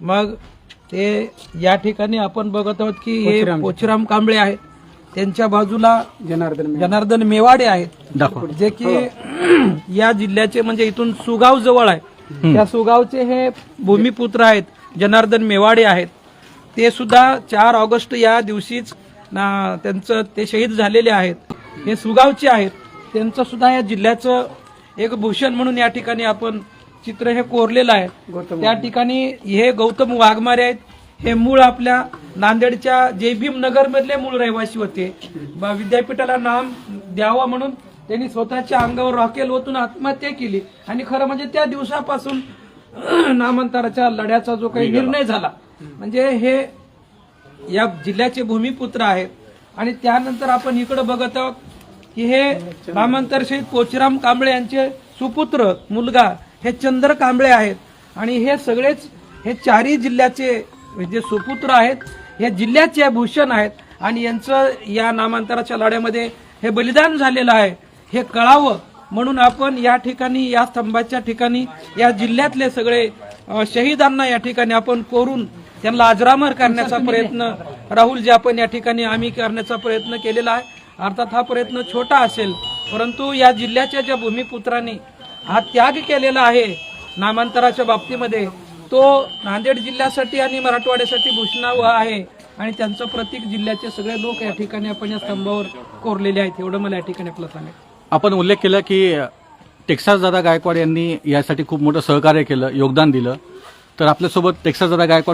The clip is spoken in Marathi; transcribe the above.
मग ते या ठिकाणी आपण बघत आहोत की हे पोचराम. पोचराम कांबळे आहेत. त्यांच्या बाजूला जनार्दन. जनार्दन मेवाडे आहेत. जे की या जिल्ह्याचे म्हणजे इथून सुगाव जवळ आहे. त्या सुगावचे हे भूमिपुत्र आहेत. जनार्दन मेवाडे आहेत. ते सुद्धा चार ऑगस्ट या दिवशीच ना त्यांचं ते शहीद झालेले आहेत. हे सुगावचे आहेत. त्यांचं सुद्धा या जिल्ह्याचं एक भूषण म्हणून या ठिकाणी आपण चित्र हे कोरलेलं आहे. त्या ठिकाणी हे गौतम वाघमारे आहेत. हे मूळ आपल्या नांदेडच्या जय भीम नगर मधले मूळ रहिवासी होते. ब- विद्यापीठाला नाम द्यावा म्हणून त्यांनी स्वतःच्या अंगावर रॉकेल ओतून आत्महत्या केली. आणि खरं म्हणजे त्या दिवसापासून नामांतराच्या लढ्याचा जो काही निर्णय झाला. म्हणजे हे या जिल्ह्याचे भूमिपुत्र आहेत. आणि त्यानंतर आपण इकडे बघत आहोत की हे नामांतर शहीद पोचराम कांबळे यांचे सुपुत्र मुलगा हे चंद्र कांबळे आहेत. आणि हे सगळेच हे चारही जिल्ह्याचे जे सुपुत्र आहेत हे जिल्ह्याचे भूषण आहेत. आणि यांचं या नामांतराच्या लढ्यामध्ये हे बलिदान झालेलं आहे. हे कळावं म्हणून आपण या ठिकाणी या स्तंभाच्या ठिकाणी या जिल्ह्यातले सगळे शहीदांना या ठिकाणी आपण कोरून त्यांना अजरामर करण्याचा प्रयत्न राहुल जे आपण या ठिकाणी आम्ही करण्याचा प्रयत्न केलेला आहे. अर्थात हा प्रयत्न छोटा असेल परंतु या जिल्ह्याच्या ज्या भूमिपुत्रांनी हा त्याग केलेला आहे नामांतराच्या बाबतीमध्ये. तो नांदेड जिल्ह्यासाठी आणि मराठवाड्यासाठी भूषणाव आहे आणि त्यांचं प्रतीक जिल्ह्याचे सगळे लोक या ठिकाणी आपण या स्तंभावर कोरलेले आहेत. एवढं मला या ठिकाणी आपलं सांगायचं आपण उल्लेख केला की टेक्सास दादा गायकवाड यांनी यासाठी खूप मोठं सहकार्य केलं योगदान दिलं. तर आपल्यासोबत टेक्सास दादा गायकवाड